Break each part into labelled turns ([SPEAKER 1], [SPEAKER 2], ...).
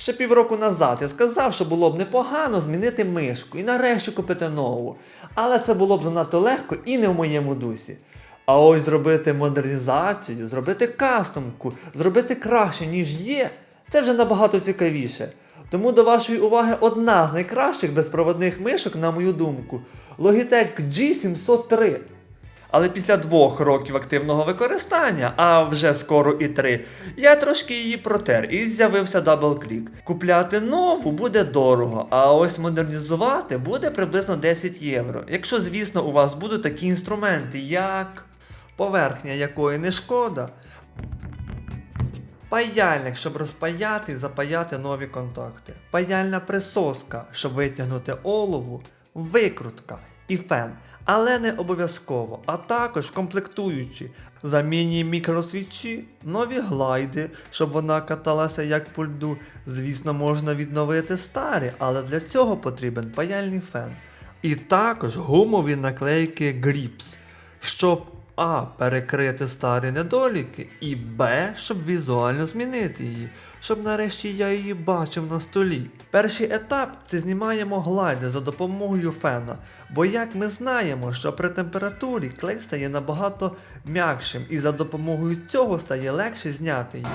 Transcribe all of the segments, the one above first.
[SPEAKER 1] Ще півроку назад я сказав, що було б непогано змінити мишку і нарешті купити нову. Але це було б занадто легко і не в моєму дусі. А ось зробити модернізацію, зробити кастомку, зробити краще, ніж є, це вже набагато цікавіше. Тому до вашої уваги одна з найкращих безпроводних мишок, на мою думку, Logitech G703. Але після двох років активного використання, а вже скоро і три, я трошки її протер і з'явився дабл-клік. Купляти нову буде дорого, а ось модернізувати буде приблизно 10 євро. Якщо, звісно, у вас будуть такі інструменти, як поверхня якої не шкода. Паяльник, щоб розпаяти і запаяти нові контакти. Паяльна присоска, щоб витягнути олову, викрутка і фен. Але не обов'язково, а також комплектуючі, замінні мікросвічі, нові глайди, щоб вона каталася як по льду. Звісно, можна відновити старі, але для цього потрібен паяльний фен. І також гумові наклейки Grips, щоб а. Перекрити старі недоліки, і Б. Щоб візуально змінити її, щоб нарешті я її бачив на столі. Перший етап це знімаємо глайди за допомогою фена, бо як ми знаємо, що при температурі клей стає набагато м'якшим і за допомогою цього стає легше зняти її.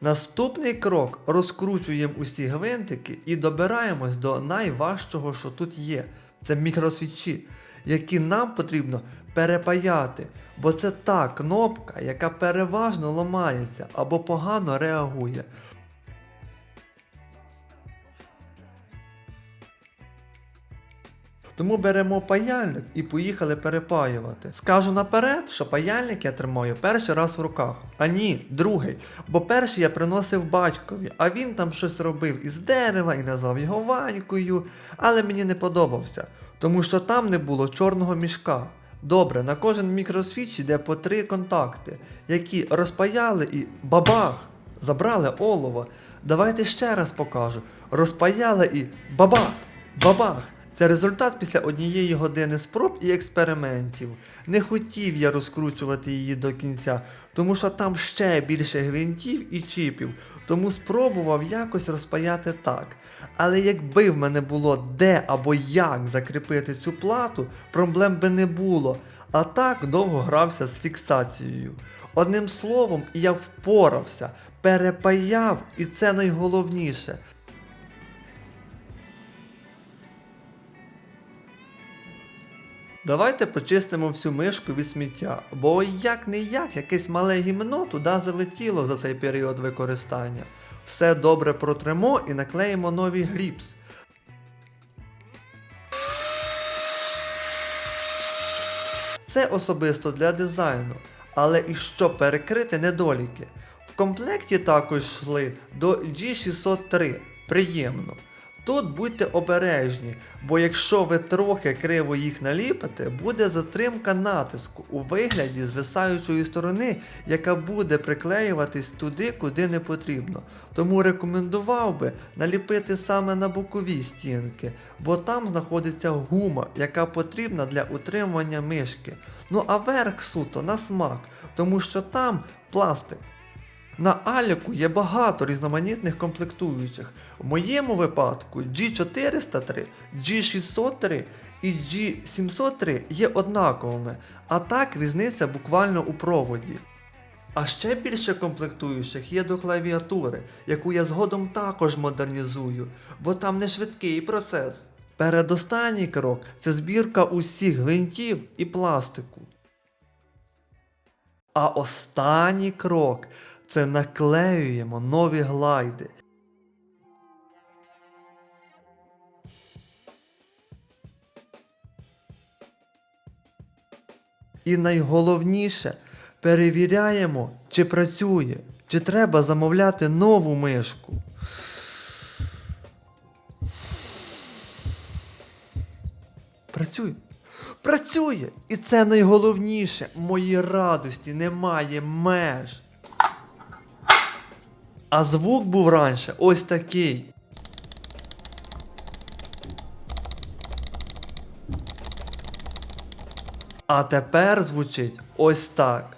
[SPEAKER 1] Наступний крок розкручуємо усі гвинтики і добираємось до найважчого, що тут є. Це мікросвічі, які нам потрібно перепаяти, бо це та кнопка, яка переважно ламається або погано реагує. Тому беремо паяльник і поїхали перепаювати. Скажу наперед, що паяльник я тримаю перший раз в руках. А ні, другий. Бо перший я приносив батькові, а він там щось робив із дерева і назвав його Ванькою, але мені не подобався, тому що там не було чорного мішка. Добре, на кожен мікросвіч йде по три контакти, які розпаяли і бабах! Забрали олово. Давайте ще раз покажу. Розпаяли і бабах! Бабах! Це результат після однієї години спроб і експериментів. Не хотів я розкручувати її до кінця, тому що там ще більше гвинтів і чіпів, тому спробував якось розпаяти так. Але якби в мене було де або як закріпити цю плату, проблем би не було. А так довго грався з фіксацією. Одним словом, я впорався, перепаяв, і це найголовніше. Давайте почистимо всю мишку від сміття, бо як не як якесь мале гімно туди залетіло за цей період використання. Все добре протремо і наклеїмо новий гріпс. Це особисто для дизайну, але і щоб перекрити недоліки. В комплекті також йшли до G603. Приємно. Тут будьте обережні, бо якщо ви трохи криво їх наліпите, буде затримка натиску у вигляді звисаючої сторони, яка буде приклеюватись туди, куди не потрібно. Тому рекомендував би наліпити саме на бокові стінки, бо там знаходиться гума, яка потрібна для утримування мишки. Ну а верх суто на смак, тому що там пластик. На Аліку є багато різноманітних комплектуючих. В моєму випадку G403, G603 і G703 є однаковими, а так різниця буквально у проводі. А ще більше комплектуючих є до клавіатури, яку я згодом також модернізую, бо там не швидкий процес. Передостанній крок це збірка усіх гвинтів і пластику. А останній крок це наклеюємо нові глайди. І найголовніше перевіряємо, чи працює, чи треба замовляти нову мишку. Працює. Працює! І це найголовніше. Моїй радості немає меж. А звук був раніше ось такий. А тепер звучить ось так.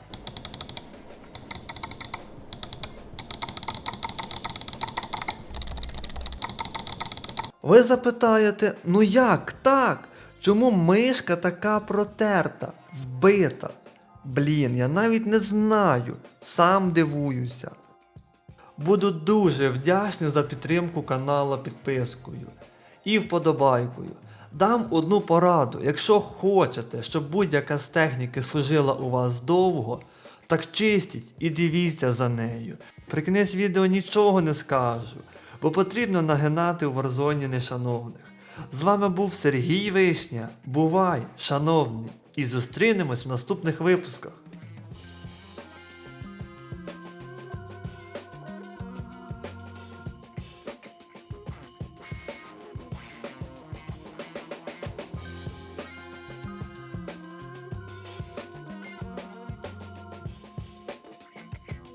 [SPEAKER 1] Ви запитаєте, ну як так? Чому мишка така протерта, вбита? Блін, я навіть не знаю, сам дивуюся. Буду дуже вдячний за підтримку каналу підпискою і вподобайкою. Дам одну пораду. Якщо хочете, щоб будь-яка з техніки служила у вас довго, так чистіть і дивіться за нею. При кінець відео нічого не скажу, бо потрібно нагинати у варзоні нешановних. З вами був Сергій Вишня. Бувай, шановний, і зустрінемось в наступних випусках.